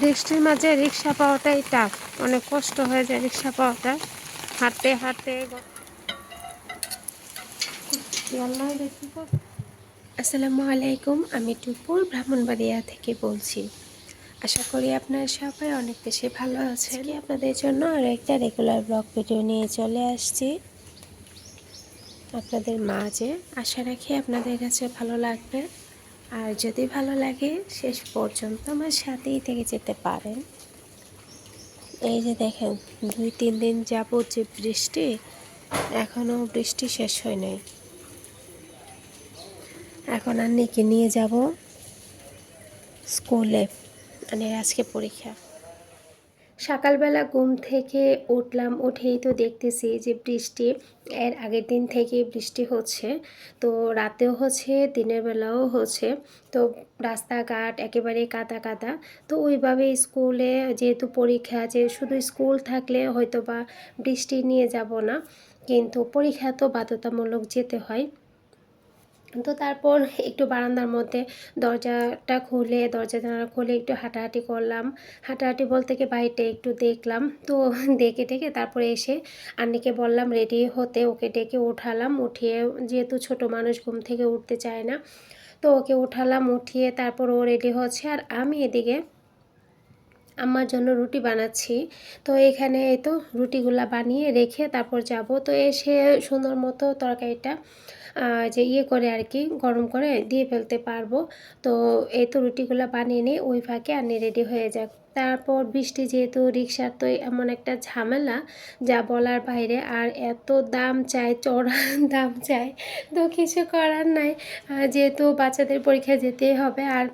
বৃষ্টির মাঝে রিক্সা পাওয়াটাই টাফ অনেক কষ্ট হয়ে যায় রিক্সা পাওয়াটা। হাঁটতে হাঁটতে আসসালামু আলাইকুম, আমি টুপুর ব্রাহ্মণবাড়িয়া থেকে বলছি। আশা করি আপনারা সবাই অনেক বেশি ভালো আছেন। কি আপনাদের জন্য আরও একটা রেগুলার ব্লগ ভিডিও নিয়ে চলে আসছি। আপনাদের মাঝে আশা রাখি আপনাদের কাছে ভালো লাগবে। আর যদি ভালো লাগে, শেষ পর্যন্ত আমার সাথেই থেকে যেতে পারেন। এই যে দেখেন, দুই, তিন দিন যাব যে বৃষ্টি এখনও বৃষ্টি শেষ হয় নাই। এখন আর নিকে নিয়ে যাব স্কুলে মানে আজকে পরীক্ষা। সকালবেলা ঘুম থেকে উঠলাম, উঠেই তো দেখতেছি যে বৃষ্টি, এর আগের দিন থেকে বৃষ্টি হচ্ছে। তো রাতেও হচ্ছে, দিনের বেলাও হচ্ছে। তো রাস্তাঘাট একেবারে কাদা কাদা। তো ওইভাবে স্কুলে যেহেতু পরীক্ষা, যে শুধু স্কুল থাকলে হয়তো বা বৃষ্টি নিয়ে যাব না, কিন্তু পরীক্ষা তো বাধ্যতামূলক যেতে হয়। তো তারপর একটু বারান্দার মধ্যে দরজাটা খুলে, দরজা জানালা খুলে একটু হাঁটাহাঁটি করলাম। হাঁটাহাঁটি বলতে কি বাড়িতে একটু দেখলাম। তো দেখে টেকে তারপরে এসে আন্নিকে বললাম, রেডি হতে। ওকে ডেকে উঠালাম। উঠিয়ে যেহেতু ছোট মানুষ ঘুম থেকে উঠতে চায় না, তো ওকে উঠালাম, উঠিয়ে তারপর ও রেডি হচ্ছে। আর আমি এদিকে আমার জন্য রুটি বানাচ্ছি। তো এখানে এই তো রুটিগুলা বানিয়ে রেখে তারপর যাব। তো এসে সুন্দর মতো তরকারিটা যে ইয়ে করে আর কি, গরম করে দিয়ে ফেলতে পারব। তো এই তো রুটিগুলো বানিয়ে নিয়ে ওই ফাঁকে আনি রেডি হয়ে যাক। তারপর বৃষ্টি যেহেতু রিক্সার তো এমন একটা ঝামেলা, যা বলার বাইরে, আর এত দাম চায় চড়া দাম চায় তো কিছু করার নাই। যেহেতু বাচ্চাদের পরীক্ষা যেতেই হবে, আর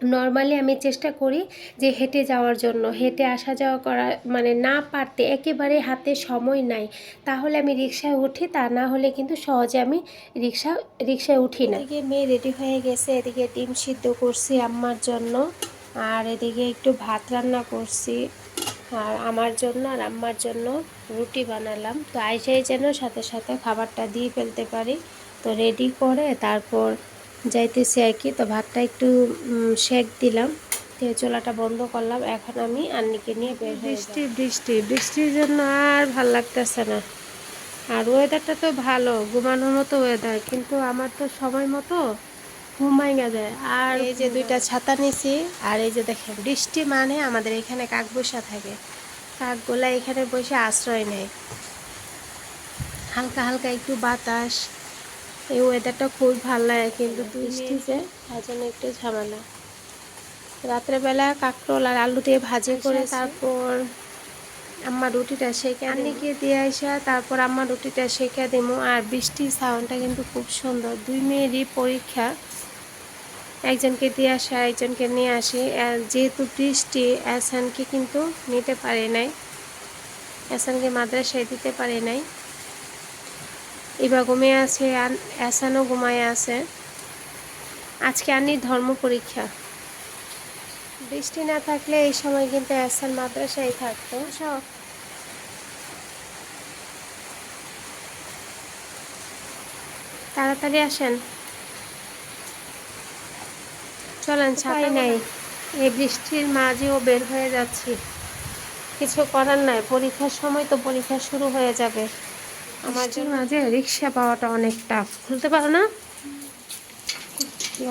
নর্মালি আমি চেষ্টা করি যে হেঁটে যাওয়ার জন্য। হেঁটে আসা যাওয়া করা মানে না পারতে একেবারে হাতে সময় নাই। তাহলে আমি রিক্সায় উঠি, তা না হলে কিন্তু সহজে আমি রিক্সা, রিক্সায় উঠি না। এদিকে মেয়ে রেডি হয়ে গেছে, এদিকে ডিম সিদ্ধ করছি আম্মার জন্য। আর এদিকে একটু ভাত রান্না করছি। আর আমার জন্য আর আম্মার জন্য রুটি বানালাম। তো আইসাই যেন সাথে সাথে খাবারটা দিয়ে ফেলতে পারি। তো রেডি করে তারপর যাইতেছি আর কি। তো ভাতটা একটু শেক দিলাম। দিয়ে চোলাটা বন্ধ করলাম। এখন আমি আন্নিকে নিয়ে বের বৃষ্টি বৃষ্টি বৃষ্টির জন্য আর ভালো লাগতেছে না। আর ওয়েদারটা তো ভালো ঘুমানোর মতো ওয়েদার কিন্তু আমার তো সময় মতো ঘুমাই যায়। আর এই যে দুইটা ছাতা নিছি আর এই যে দেখেন বৃষ্টি মানে আমাদের এখানে কাক বসা থাকে। কাকগুলা এখানে বসে আশ্রয় নেয়। হালকা হালকা একটু বাতাস এই ওয়েদারটা খুব ভালো লাগে কিন্তু বৃষ্টিতে তার জন্য একটু ঝামেলা। রাত্রেবেলা কাঁকরোল আর আলু দিয়ে ভাজি করে তারপর আম্মা রুটিটা শেখে আন্নিকে দিয়ে আসা তারপর আম্মা রুটিটা শেখে দিমু আর বৃষ্টির সাউন্ডটা কিন্তু খুব সুন্দর। দুই মেয়েরই পরীক্ষা। একজনকে দিয়ে আসা একজনকে নিয়ে আসি। যেহেতু বৃষ্টি অ্যাসানকে কিন্তু নিতে পারে নাই। অ্যাসানকে মাদ্রাসায় দিতে পারে নাই। ইবা ঘুমিয়ে আছে অ্যাসানও ঘুমায় আছে। আজকে আনি ধর্ম পরীক্ষা। বৃষ্টি না থাকলে এই সময় কিন্তু অ্যাসান মাদ্রাসায় থাকতো। সব। তাড়াতাড়ি আসেন। চলেন ছাতা নাই। এই বৃষ্টির মাঝেও বের হয়ে যাচ্ছি। কিছু করার নাই পরীক্ষার সময় তো পরীক্ষা শুরু হয়ে যাবে। আমার জন্য। মাঝে রিক্সা পাওয়াটা অনেক টাফ খুলতে পারো না?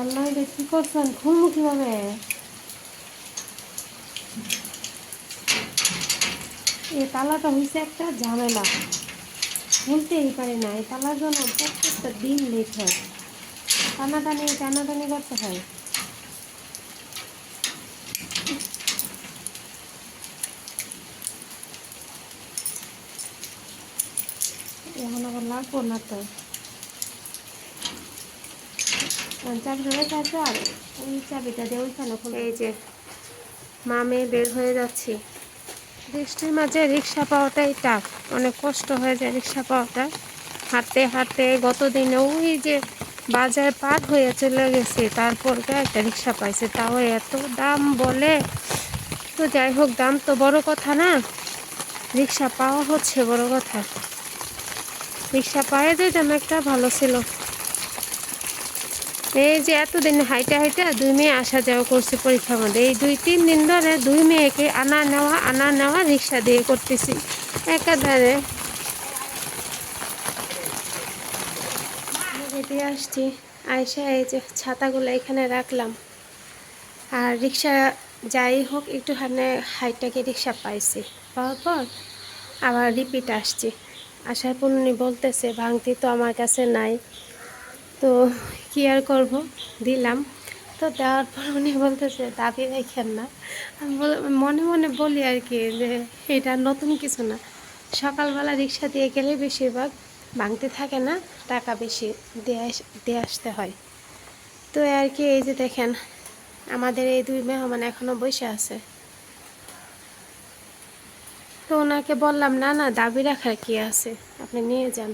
আল্লাহ কি করছেন? খুলবো কীভাবে? এই তালাটা হয়েছে একটা ঝামেলা। খুলতেই পারে না। এই তালার জন্য প্রত্যেকটা দিন লেট হয়। টানাটানি টানাটানি করতে হয়। লাগবো না ওই চাবিটা দিয়ে ওইখানে এই যে, মামে বের হয়ে যাচ্ছি। বৃষ্টির মাঝে রিক্সা পাওয়াটাই টাফ অনেক কষ্ট হয়ে যায় রিক্সা পাওয়াটা। হাঁটতে হাঁটতে গত দিনে ওই যে বাজার পার হয়ে চলে গেছে, তারপর একটা রিক্সা পাইছে। তাও এত দাম বলে। তো যাই হোক, দাম তো বড় কথা না। রিক্সা পাওয়া হচ্ছে বড় কথা। রিক্সা পায়ে যেতাম একটা ভালো ছিল। এই যে এতদিন হাইটা হাইটা দুই মেয়ে আসা যাওয়া করছে পরীক্ষার মধ্যে। এই দুই, তিন দিন ধরে দুই মেয়েকে আনা নেওয়া আনা নেওয়া রিক্সা দিয়ে করতেছি। একাধারে রেডি আসছি। আয়সা এই যে ছাতাগুলো এখানে রাখলাম। আর রিক্সা যাই হোক, একটুখানে হাইটাকে রিক্সা পাইছি। পাওয়ার পর আবার রিপিট আসছি। আসার পর উনি বলতেছে, ভাঙতি তো আমার কাছে নাই। তো কি আর করব? দিলাম। তো দেওয়ার পর উনি বলতেছে, দাবি রেখেন না। আমি মনে মনে বলি আর কি যে, এটা নতুন কিছু না। সকালবেলা রিক্সা দিয়ে গেলে বেশিরভাগ ভাঙতে থাকে না, টাকা বেশি দিয়ে আসতে হয়। তো আর কি এই যে দেখেন, আমাদের এই দুই মেহমান এখনও বসে আছে। তো ওনাকে বললাম, না না, দাবি রাখার কি আছে? আপনি নিয়ে যান।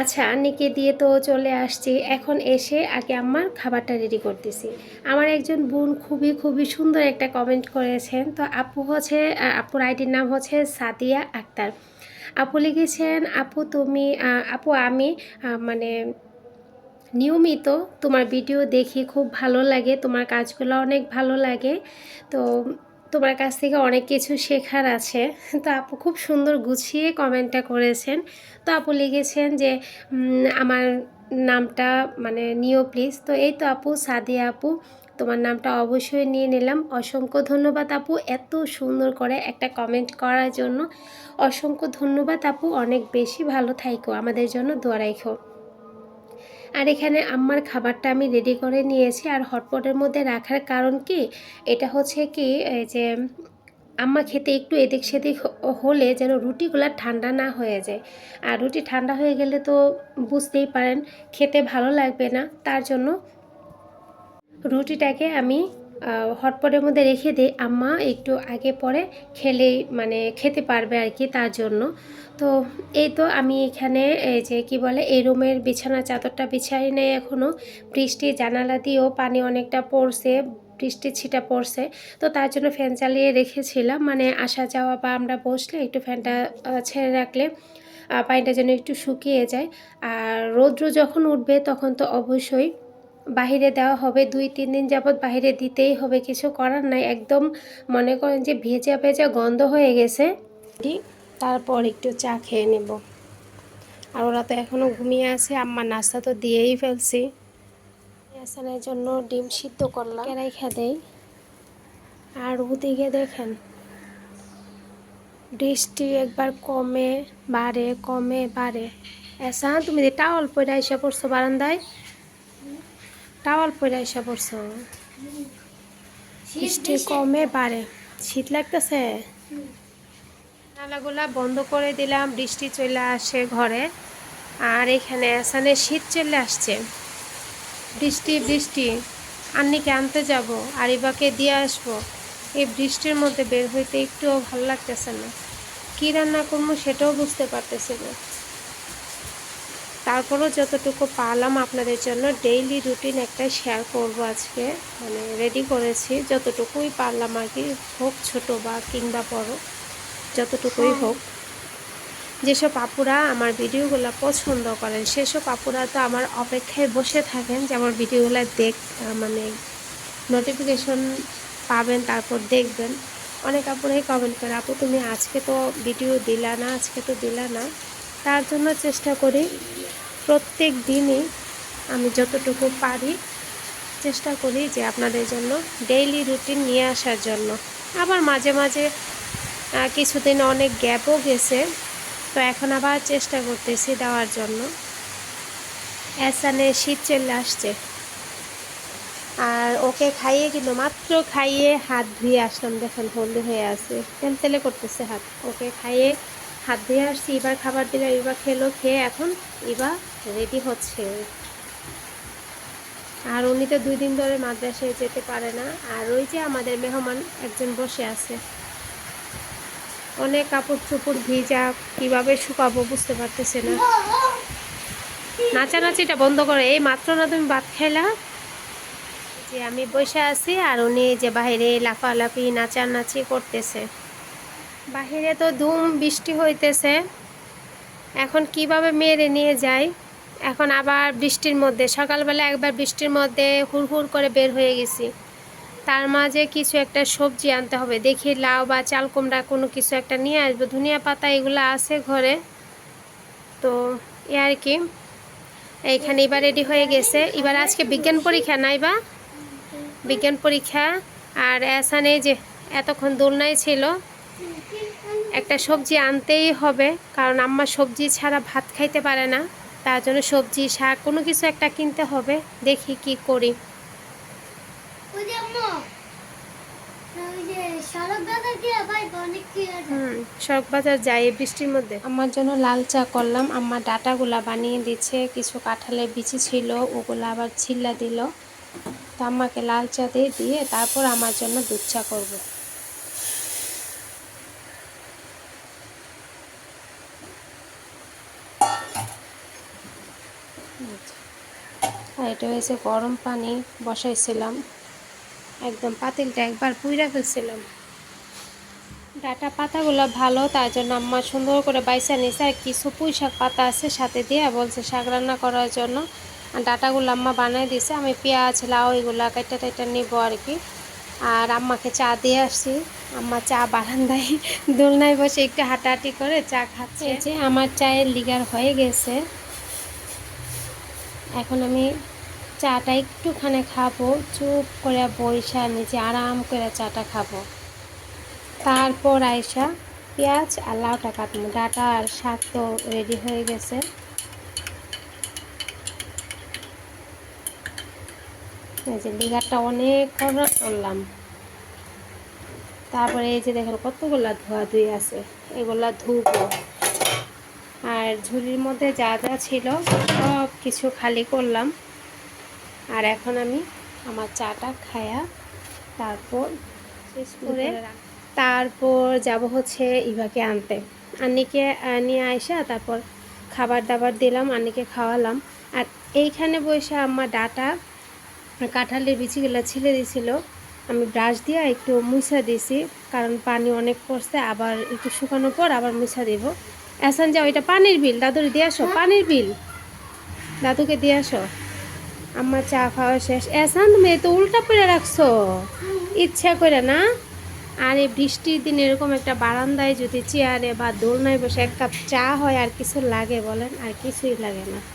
আচ্ছা নিকে দিয়ে তো চলে আসছি। এখন এসে আগে আমার খাবারটা রেডি করতেছি। আমার একজন বোন খুবই খুবই সুন্দর একটা কমেন্ট করেছেন। তো আপু হচ্ছে আপুর আইডির নাম হচ্ছে সাদিয়া আক্তার। আপু লিখেছেন, আপু তুমি আপু আমি মানে নিয়মিত তোমার ভিডিও দেখি, খুব ভালো লাগে, তোমার কাজগুলো অনেক ভালো লাগে। তো তোমার কাছ থেকে অনেক কিছু শেখার আছে। তো আপু খুব সুন্দর গুছিয়ে কমেন্টটা করেছেন। তো আপু লিখেছেন যে আমার নামটা মানে নিও প্লিজ। তো এই তো আপু, সাদিয়া আপু, তোমার নামটা অবশ্যই নিয়ে নিলাম। অসংখ্য ধন্যবাদ আপু এত সুন্দর করে একটা কমেন্ট করার জন্য। অসংখ্য ধন্যবাদ আপু, অনেক বেশি ভালো থাইকো। আমাদের জন্য দোয়া রাখো আর এখানে আম্মার খাবারটা আমি রেডি করে নিয়েছি। আর হটপটের মধ্যে রাখার কারণ কি? এটা হচ্ছে কি যে আম্মা খেতে একটু এদিক সেদিক হলে যেন রুটিগুলো ঠান্ডা না হয়ে যায়। আর রুটি ঠান্ডা হয়ে গেলে তো বুঝতেই পারেন, খেতে ভালো লাগবে না। তার জন্য রুটিটাকে আমি হটপটের মধ্যে রেখে দিই। আম্মা একটু আগে পরে খেলেই মানে খেতে পারবে আর কি তার জন্য। তো এই তো আমি এখানে, এই যে কি বলে, এই রুমের বিছানা চাদরটা বিছাই নেই এখনও বৃষ্টি, জানালা দিয়েও পানি অনেকটা পড়ছে বৃষ্টি ছিটা পড়ছে। তো তার জন্য ফ্যান চালিয়ে রেখেছিলাম। মানে আসা যাওয়া বা আমরা বসলে একটু ফ্যানটা ছেড়ে রাখলে পানিটা যেন একটু শুকিয়ে যায়। আর রৌদ্র যখন উঠবে তখন তো অবশ্যই বাহিরে দেওয়া হবে। দুই, তিন দিন যাবৎ বাইরে দিতেই হবে। কিছু করার নাই। একদম মনে করেন যে ভেজা ভেজা গন্ধ হয়ে গেছে। তারপর একটু চা খেয়ে নেব। আর ওরা তো এখনও ঘুমিয়ে আছে। আম্মা নাস্তা তো দিয়েই ফেলছি। আসানের জন্য ডিম সিদ্ধ করলাম। কেরাই খেদেই আর ওদিকে দেখেন, বৃষ্টি একবার কমে বাড়ে কমে বাড়ে। এসা তুমি টাওয়াল পরে এসে পড়ছো বারান্দায়? টাওয়াল পরে এসে পড়ছো? বৃষ্টি কমে বাড়ে, শীত লাগতেছে? নালাগুলা বন্ধ করে দিলাম, বৃষ্টি চলে আসে ঘরে। আর এখানে এসানে শীত চলে আসছে। বৃষ্টি বৃষ্টি, আন্নিকে আনতে যাব, আরিবাকে দিয়ে আসব। এই বৃষ্টির মধ্যে বের হইতে একটুও ভালো লাগতেছে না। কী রান্না করব সেটাও বুঝতে পারতেছি না। তারপরও যতটুকু পারলাম আপনাদের জন্য ডেইলি রুটিন একটা শেয়ার করব আজকে। মানে রেডি করেছি যতটুকুই পারলাম আর কি হোক ছোটো বা কিংবা বড় যতটুকুই হোক। যেসব আপুরা আমার ভিডিওগুলো পছন্দ করেন সেসব আপুরা তো আমার অপেক্ষায় বসে থাকেন যে আমার ভিডিওগুলো দেখ মানে নোটিফিকেশন পাবেন তারপর দেখবেন। অনেক আপুরাই কমেন্ট করে আপু তুমি আজকে তো ভিডিও দিলা না আজকে তো দিলা না। তার জন্য চেষ্টা করি প্রত্যেক দিনই আমি যতটুকু পারি চেষ্টা করি যে আপনাদের জন্য ডেইলি রুটিন নিয়ে আসার জন্য। আবার মাঝে মাঝে কিছুদিন অনেক গ্যাপও গেছে, তো এখন আবার চেষ্টা করতেছি দেওয়ার জন্য। এসানে শীত চলে আসছে। আর ওকে খাইয়ে কিন্তু মাত্র খাইয়ে হাত ধুয়ে আসলাম, দেখেন হলদি হয়ে আছে। তেল তেলে করতেছে হাত। ওকে খাইয়ে হাত ধুয়ে আসছি, এবার খাবার দিলে, এবার খেলো, খেয়ে এখন এবার রেডি হচ্ছে। আর উনি তো দুই দিন ধরে মাদ্রাসায় যেতে পারে না। আর ওই যে আমাদের মেহমান একজন বসে আছে। অনেক কাপড় চোপড় ভিজা, কীভাবে শুকাবো বুঝতে পারতেছে না। নাচানাচিটা বন্ধ করে। এই মাত্র না তুমি ভাত খাইলা? যে আমি বসে আছি আর উনি যে বাইরে লাফালাফি, নাচানাচি করতেছে। বাহিরে তো ধুম, বৃষ্টি হইতেছে। এখন কীভাবে মেরে নিয়ে যাই এখন আবার বৃষ্টির মধ্যে, সকালবেলা একবার বৃষ্টির মধ্যে হুড় করে বের হয়ে গেছি। তার মাঝে কিছু একটা সবজি আনতে হবে, দেখি লাউ বা চাল কুমড়া কোনো কিছু একটা নিয়ে আসব। ধনিয়া পাতা এগুলো আছে ঘরে, তো এ আর কি। এইখানে এবার রেডি হয়ে গেছে। এবার আজকে বিজ্ঞান পরীক্ষা, নাই বা? বিজ্ঞান পরীক্ষা, আর এসানে যে এতক্ষণ দোলনায় ছিল, একটা সবজি আনতেই হবে, কারণ আম্মা সবজি ছাড়া ভাত খাইতে পারে না। তার জন্য সবজি শাক কোনো কিছু একটা কিনতে হবে। দেখি কি করি। ওই যে আম্মু ওই যে সড়ক বাজার যাই বৃষ্টির মধ্যে। আমার জন্য লাল চা করলাম আম্মা ডাটাগুলা বানিয়ে দিচ্ছে কিছু কাঁঠালের বিচি ছিল ওগুলো আবার ছিল্লা দিল। তো আম্মাকে লাল চা দিয়ে দিয়ে তারপর আমার জন্য দুধ চা করব। আর এটা হয়েছে গরম পানি বসাইছিলাম। একদম পাতিলটা একবার পুইরা ফেলছিলাম। ডাটা পাতাগুলো ভালো, তার জন্য আম্মা সুন্দর করে বাইসা নিয়েছে আর কিছু পুঁই শাক পাতা আছে সাথে দিয়ে বলছে শাক রান্না করার জন্য। আর ডাটাগুলো আম্মা বানিয়ে দিয়েছে আমি পেঁয়াজ, লাউ এগুলো কাইটা টাইটা নিব আর কি। আর আম্মাকে চা দিয়ে আসছি। আম্মা চা বারান্দায় দোলনায় বসে একটু হাঁটাহাঁটি করে চা খাচ্ছে। যে আমার চায়ের লিগার হয়ে গেছে। এখন আমি চাটা একটুখানি খাব, চুপ করে বইসা নিচে আরাম করে চাটা খাব। তারপর আইসা পেঁয়াজ আর লাউটা কাটবো। ডাটা আর শাক তো রেডি হয়ে গেছে। এই যে লিগারটা অনেক করা করলাম। তারপরে এই যে দেখেন কতগুলা ধোয়া ধুই আছে, এগুলা ধুবো। আর ঝুড়ির মধ্যে যা যা ছিল কিছু খালি করলাম। আর এখন আমি আমার চাটা খায়া তারপর শেষ করে তারপর যাব হচ্ছে ইভাকে আনতে। আন্নিকে নিয়ে আইসা তারপর খাবার দাবার দিলাম আন্নিকে খাওয়ালাম। আর এইখানে বসে আমার ডাটা কাঁঠালের বিচিগুলো ছিলে দিছিল। আমি ব্রাশ দিয়ে একটু মুছা দিছি কারণ পানি অনেক পড়ছে আবার একটু শুকানোর পর আবার মুছা দিব। এখন যাও এটা পানির বিল। দাদুর দিয়ে আসো পানির বিল। দাদুকে দিয়ে আসো। আমার চা খাওয়া শেষ। এসান মেয়ে, তো উল্টা পড়ে রাখছো। ইচ্ছা করে না। আর এই বৃষ্টির দিন এরকম একটা বারান্দায় যদি চেয়ারে বা দোলনায় বসে এক কাপ চা হয়, আর কিছু লাগে বলেন, আর কিছুই লাগে না।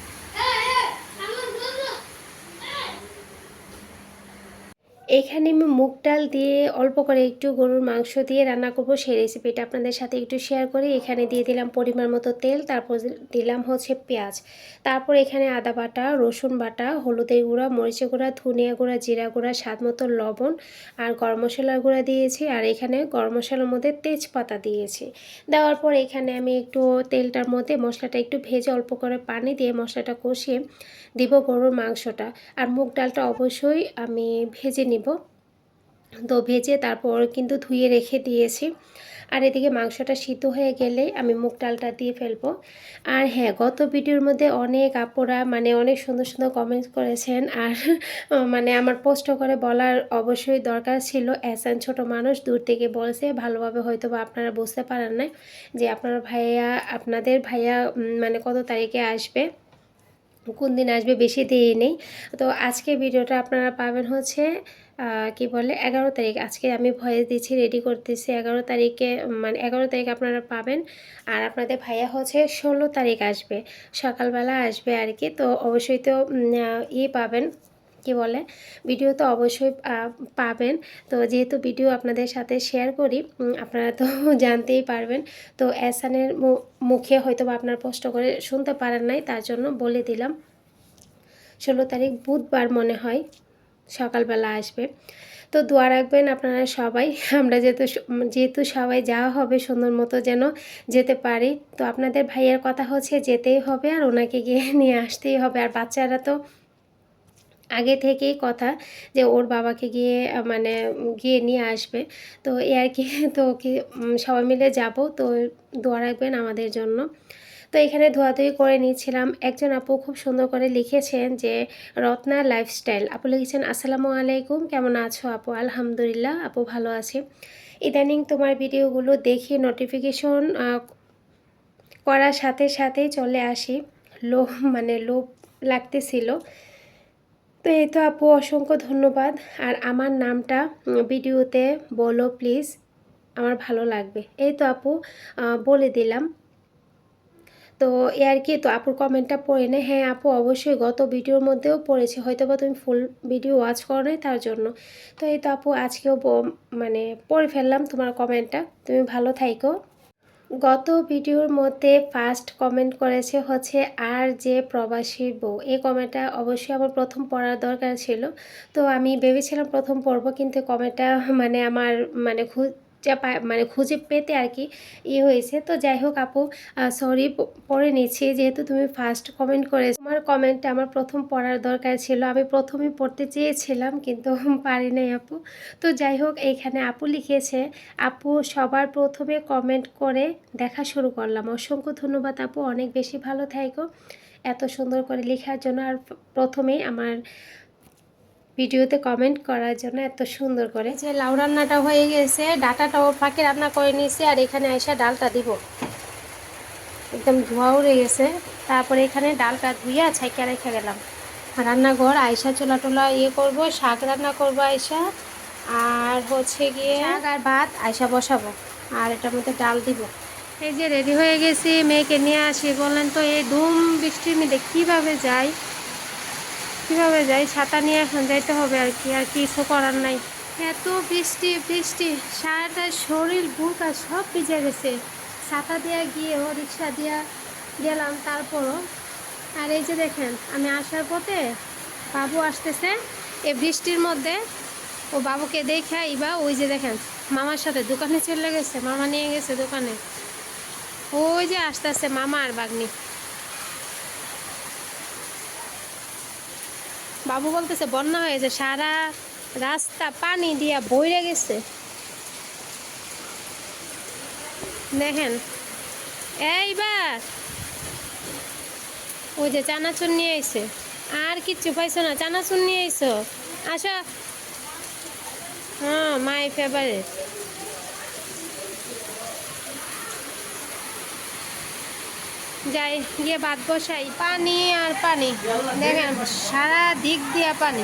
এখানে আমি মুগ ডাল দিয়ে অল্প করে একটু গরুর মাংস দিয়ে রান্না করব। সেই রেসিপিটা আপনাদের সাথে একটু শেয়ার করি। এখানে দিয়ে দিলাম পরিমাণ মতো তেল, তারপর দিলাম হচ্ছে পেঁয়াজ। তারপর এখানে আদা বাটা, রসুন বাটা, হলুদের গুঁড়া, মরিচের গুঁড়া, ধনিয়া গুঁড়া, জিরা গুঁড়া, স্বাদ মতো লবণ আর গরম মশলার গুঁড়া দিয়েছি। আর এখানে গরম মশলার মধ্যে তেজপাতা দিয়েছি। দেওয়ার পর এখানে আমি একটু তেলটার মধ্যে মশলাটা একটু ভেজে অল্প করে পানি দিয়ে মশলাটা কষিয়ে দিব গরুর মাংসটা। আর মুগ ডালটা অবশ্যই আমি ভেজে নিব। তো ভেজে তারপর কিন্তু ধুয়ে রেখে দিয়েছি। আর এদিকে মাংসটা সিদ্ধ হয়ে গেলে আমি মুগ ডালটা দিয়ে ফেলব। আর হ্যাঁ গত ভিডিওর মধ্যে অনেক আপুরা মানে অনেক সুন্দর সুন্দর কমেন্টস করেছেন। আর মানে আমার পোস্ট করে বলার অবশ্যই দরকার ছিল। অ্যাসান ছোট মানুষ দূর থেকে বলছে, ভালোভাবে হয়তো বা আপনারা বুঝতে পারেন না যে আপনার ভাইয়া, আপনাদের ভাইয়া মানে কত তারিখে আসবে। কোন দিন আসবে বেশি দেরি নেই। তো আজকে ভিডিওটা আপনারা পাবেন হচ্ছে কি বলে, এগারো তারিখ। আজকে আমি ভয়েস দিচ্ছি, রেডি করতেছি। এগারো তারিখে মানে এগারো তারিখ আপনারা পাবেন। আর আপনাদের ভাইয়া হচ্ছে ষোলো তারিখ আসবে। সকালবেলা আসবে আর কি। তো অবশ্যই তো ই পাবেন। কি বলে, ভিডিও তো অবশ্যই পাবেন। তো যেহেতু ভিডিও আপনাদের সাথে শেয়ার করি আপনারা তো জানতেই পারবেন। তো অ্যাসানের মুখে হয়তো বা আপনার পোস্ট করে শুনতে পারেন নাই, তার জন্য বলে দিলাম। ষোলো তারিখ বুধবার মনে হয়, সকালবেলা আসবে। তো দোয়া রাখবেন আপনারা সবাই, আমরা যেহেতু যেহেতু সবাই যাওয়া হবে, সুন্দর মতো যেন যেতে পারি। তো আপনাদের ভাইয়ের কথা হচ্ছে যেতেই হবে আর ওনাকে গিয়ে নিয়ে আসতেই হবে। আর বাচ্চারা তো আগে থেকেই কথা যে ওর বাবাকে গিয়ে মানে গিয়ে নিয়ে আসবে। তো এ আর কি, তো কি সবাই মিলে যাব। তো দোয়া রাখবেন আমাদের জন্য। তো এখানে ধোয়াধুয়ি করে নিয়েছিলাম। একজন আপু খুব সুন্দর করে লিখেছেন যে, রত্না লাইফস্টাইল আপু লিখেছেন, আসসালামু আলাইকুম। কেমন আছো আপু? আলহামদুলিল্লাহ, আপু ভালো আছে। ইদানিং তোমার ভিডিওগুলো দেখি নোটিফিকেশন করার সাথে সাথেই চলে আসি। লোভ মানে লোভ লাগতেছিল। তো এই তো আপু, অসংখ্য ধন্যবাদ। আর আমার নামটা ভিডিওতে বলো প্লিজ আমার ভালো লাগবে। এই তো আপু বলে দিলাম। তো এ আর কি, তো আপুর কমেন্টটা পড়ে নে। হ্যাঁ আপু, অবশ্যই গত ভিডিওর মধ্যেও পড়েছে হয়তো বা তুমি ফুল ভিডিও ওয়াচ করো নাই তার জন্য। তো এই তো আপু, আজকেও মানে পড়ে ফেললাম তোমার কমেন্টটা তুমি ভালো থাইকো। গত ভিডিওর মধ্যে ফার্স্ট কমেন্ট করেছে হচ্ছে, আর যে প্রবাসীর বউ। এই কমেন্টটা অবশ্যই আমার প্রথম পড়ার দরকার ছিল। তো আমি ভেবেছিলাম প্রথম পড়ব, কিন্তু কমেন্টটা মানে আমার মানে পা- মানে খুঁজে পেতে আর কি ই হয়েছে। তো যাই হোক আপু সরি পড়ে নিচ্ছি। যেহেতু তুমি ফার্স্ট কমেন্ট করে তোমার কমেন্টটা আমার প্রথম পড়ার দরকার ছিল। আমি প্রথমে পড়তে চেয়েছিলাম, কিন্তু পারি নাই আপু। তো যাই হোক এইখানে আপু লিখেছে, আপু, সবার প্রথমে কমেন্ট করে দেখা শুরু করলাম। অসংখ্য ধন্যবাদ আপু, অনেক বেশি ভালো থাইকো। এত সুন্দর করে লেখার জন্য আর প্রথমেই আমার ভিডিওতে কমেন্ট করার জন্য এত সুন্দর করে। যে লাউ রান্নাটা হয়ে গেছে ডাটাটাও ফাঁকে রান্না করে নিয়েছি আর এখানে এসে ডালটা দিব। একদম ধোয়া উড়ে গেছে তারপরে এখানে ডালটা ধুইয়া ছাইকা রেখে গেলাম। রান্নাঘর আয়সা চোলা টোলা ইয়ে করব শাক রান্না করব আয়সা আর হচ্ছে গিয়ে শাক আর ভাত আয়সা বসাবো। আর এটার মধ্যে ডাল দিব। এই যে রেডি হয়ে গেছি মেয়েকে নিয়ে আসি বললেন তো এই ধুম বৃষ্টির মধ্যে কীভাবে যাই? কীভাবে যাই? ছাতা নিয়ে এখন যাইতে হবে আর কি, আর কিছু করার নাই। এত বৃষ্টি বৃষ্টি, সারাটা শরীর, বুক আর সব ভিজে গেছে। ছাতা দিয়ে গিয়েও রিক্সা দিয়া গেলাম, তারপরও। আর এই যে দেখেন, আমি আসার পথে বাবু আসতেছে। এই বৃষ্টির মধ্যে ও বাবুকে দেখে ইবা ওই যে দেখেন, মামার সাথে দোকানে চলে গেছে, মামা নিয়ে গেছে দোকানে। ওই যে আসতেছে মামা আর বাগনি। বাবু বলতেছে, বন্যা হয়েছে, সারা রাস্তা পানি দিয়া বইরে গেছে। দেখেন, এইবার ওই যে চানাচুর নিয়ে আইছে। আর কিচ্ছু পাইছো না, চানাচুর নিয়ে আইছো। আসো। হ্যাঁ মাই ফেভারিট যাই, গিয়ে বাদ বসাই। পানি আর পানি। দেখেন, সারা দিক দিয়া পানি।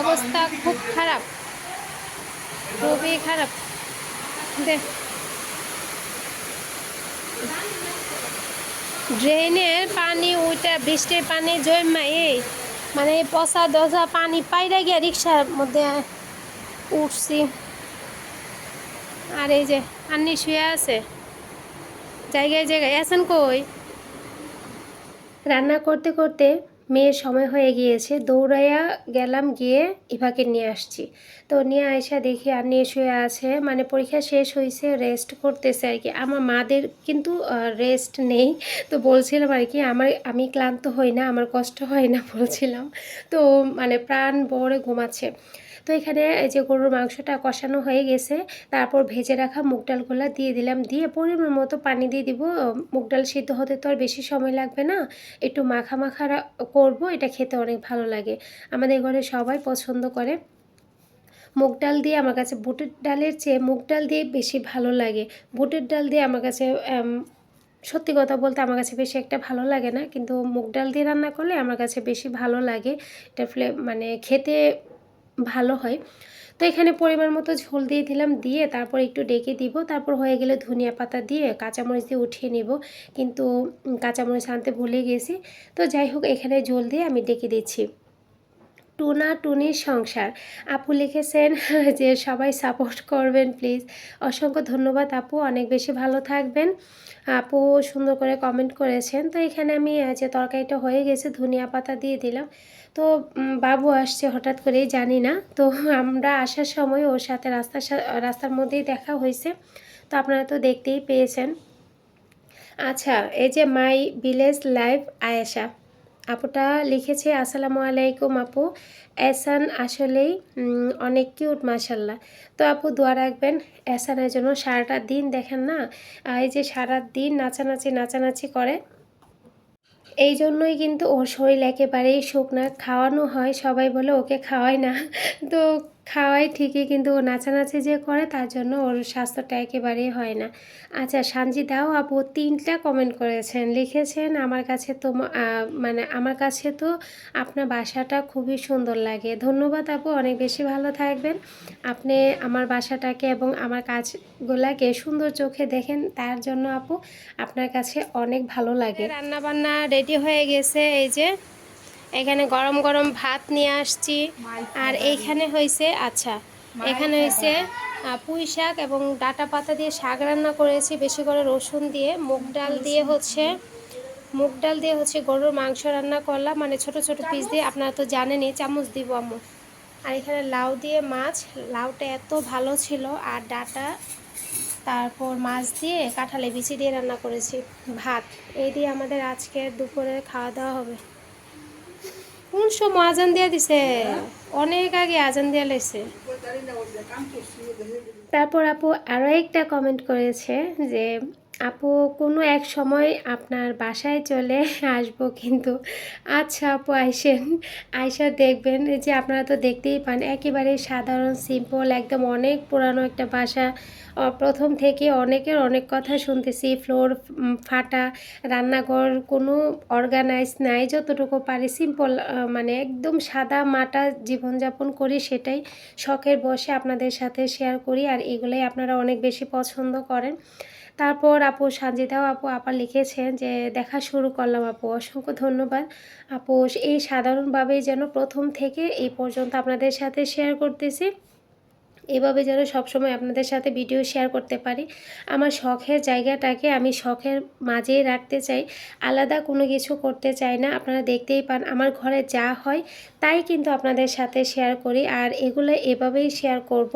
অবস্থা খুব খারাপ। খুবই খারাপ। দেখ ড্রেনের পানি, ওইটা বৃষ্টির পানি জমা এই মানে পচা দশা পানি পাইরা গিয়া রিক্সার মধ্যে উঠছি। আর এই যে আন্নি শুয়ে আছে। জায়গায় জায়গায় আছেন কই? রান্না করতে করতে মেয়ের সময় হয়ে গিয়েছে। দৌড়াইয়া গেলাম গিয়ে ইভাকে নিয়ে আসছি। তো নিয়ে আয়সা দেখি আর নিয়ে শুয়ে আছে। মানে পরীক্ষা শেষ হয়েছে রেস্ট করতেছে আর কি। আমার মাদের কিন্তু রেস্ট নেই। তো বলছিলাম আর কি, আমার, আমি ক্লান্ত হই না, আমার কষ্ট হয় না বলছিলাম। তো মানে প্রাণ বড়ে ঘুমাচ্ছে। তো এখানে যে গরুর মাংসটা কষানো হয়ে গেছে, তারপর ভেজে রাখা মুগ ডালগুলো দিয়ে দিলাম, দিয়ে পরিমাণ মতো পানি দিয়ে দিব। মুগ ডাল সিদ্ধ হতে তো আর বেশি সময় লাগবে না, একটু মাখা মাখা করব, এটা খেতে অনেক ভালো লাগে। আমাদের ঘরে সবাই পছন্দ করে। মুগ ডাল দিয়ে আমার কাছে বুটের ডালের চেয়ে মুগ ডাল দিয়ে বেশি ভালো লাগে। বুটের ডাল দিয়ে আমার কাছে সত্যি কথা বলতে আমার কাছে বেশি একটা ভালো লাগে না, কিন্তু মুগ ডাল দিয়ে রান্না করলে আমার কাছে বেশি ভালো লাগে। এটা মানে খেতে ভালো হয়। তো এখানে পরিমাণ মতো ঝোল দিয়ে দিলাম, দিয়ে তারপর একটু ডেকে দিব। তারপর হয়ে গেলে ধনিয়া পাতা দিয়ে কাঁচামরিচ দিয়ে উঠিয়ে নেব। কিন্তু কাঁচামরিচ আনতে ভুলে গেছি। তো যাই হোক, এখানে ঝোল দিয়ে আমি ডেকে দিচ্ছি। টুনা টুনির সংসার। আপু লিখেছেন যে, সবাই সাপোর্ট করবেন প্লিজ অসংখ্য ধন্যবাদ আপু, অনেক বেশি ভালো থাকবেন। আপু সুন্দর করে কমেন্ট করেছেন। তো এখানে আমি যে তরকারিটা হয়ে গেছে, ধনিয়া পাতা দিয়ে দিলাম। তো বাবু আসছে হঠাৎ করেই, জানি না। তো আমরা আসার সময় ওর সাথে রাস্তার রাস্তার মধ্যেই দেখা হয়েছে। তো আপনারা তো দেখতেই পেয়েছেন। আচ্ছা এই যে মাই ভিলেজ লাইভ আয়েশা। আপুটা লিখেছে, আসসালামু আলাইকুম আপু। এসান আসলেই অনেক কিউট মাসাল্লাহ তো আপু দোয়া রাখবেন এসানের জন্য সারাটা দিন দেখেন না এই যে সারা দিন নাচানাচি নাচানাচি করে। এই জন্যই কিন্তু ওর শরীর একেবারেই শুকনা। খাওয়ানো হয়, সবাই বলে ওকে খাওয়ায় না। তো খাওয়াই ঠিকই কিন্তু ও নাচানাচি যে করে তার জন্য ওর স্বাস্থ্যটা একেবারেই হয় না। আচ্ছা সানজিদাও আপু তিনটা কমেন্ট করেছেন। লিখেছেন, আমার কাছে তো মানে আমার কাছে তো আপনার বাসাটা খুবই সুন্দর লাগে। ধন্যবাদ আপু, অনেক বেশি ভালো থাকবেন। আপনি আমার বাসাটাকে এবং আমার কাজগুলাকে সুন্দর চোখে দেখেন, তার জন্য আপু আপনার কাছে অনেক ভালো লাগে। রান্না বান্না রেডি হয়ে গেছে, এই যে এখানে গরম গরম ভাত নিয়ে আসছি। আর এইখানে হয়েছে আচ্ছা এখানে হয়েছে পুঁই শাক এবং ডাটা পাতা দিয়ে শাক রান্না করেছি, বেশি করে রসুন দিয়ে, মুগ ডাল দিয়ে হচ্ছে, মুগ ডাল দিয়ে হচ্ছে গরুর মাংস রান্না করলাম মানে ছোট ছোট পিস দিয়ে, আপনারা তো জানেনই, চামচ দিব আম্মু। আর এখানে লাউ দিয়ে মাছ, লাউটা এত ভালো ছিল, আর ডাটা, তারপর মাছ দিয়ে কাঁঠালে বিচি দিয়ে রান্না করেছি, ভাত। এই দিয়ে আমাদের আজকের দুপুরে খাওয়া দাওয়া হবে। কোন সময় আজান দিয়ে দিছে? অনেক আগে আজান দিয়ে লাইছে। তারপর আপু আরও একটা কমেন্ট করেছে যে আপু, কোনো এক সময় আপনার বাসায় চলে আসব কিন্তু। আচ্ছা আপু আইসেন আইসা দেখবেন যে আপনারা তো দেখতেই পান, একেবারে সাধারণ সিম্পল একদম অনেক পুরানো একটা বাসা। প্রথম থেকে অনেকের অনেক কথা শুনতেছি ফ্লোর ফাটা, রান্নাঘর, কোনো অর্গানাইজ নাই, যতটুকু পারি সিম্পল মানে একদম সাদা, মাটা জীবনযাপন করি সেটাই শখের বসে আপনাদের সাথে শেয়ার করি, আর এগুলোই আপনারা অনেক বেশি পছন্দ করেন। তারপর আপু, সানজিদাও আপু আপা লিখেছেন যে, দেখা শুরু করলাম আপু, অসংখ্য ধন্যবাদ। আপু, এই সাধারণভাবেই যেন প্রথম থেকে এই পর্যন্ত আপনাদের সাথে শেয়ার করতেছি। এভাবে যেন সবসময় আপনাদের সাথে ভিডিও শেয়ার করতে পারি। আমার শখের জায়গাটাকে আমি শখের মাঝেই রাখতে চাই। আলাদা কোনো কিছু করতে চাই না। আপনারা দেখতেই পান, আমার ঘরে যা হয়, তাই কিন্তু আপনাদের সাথে শেয়ার করি। আর এগুলো এভাবেই শেয়ার করব।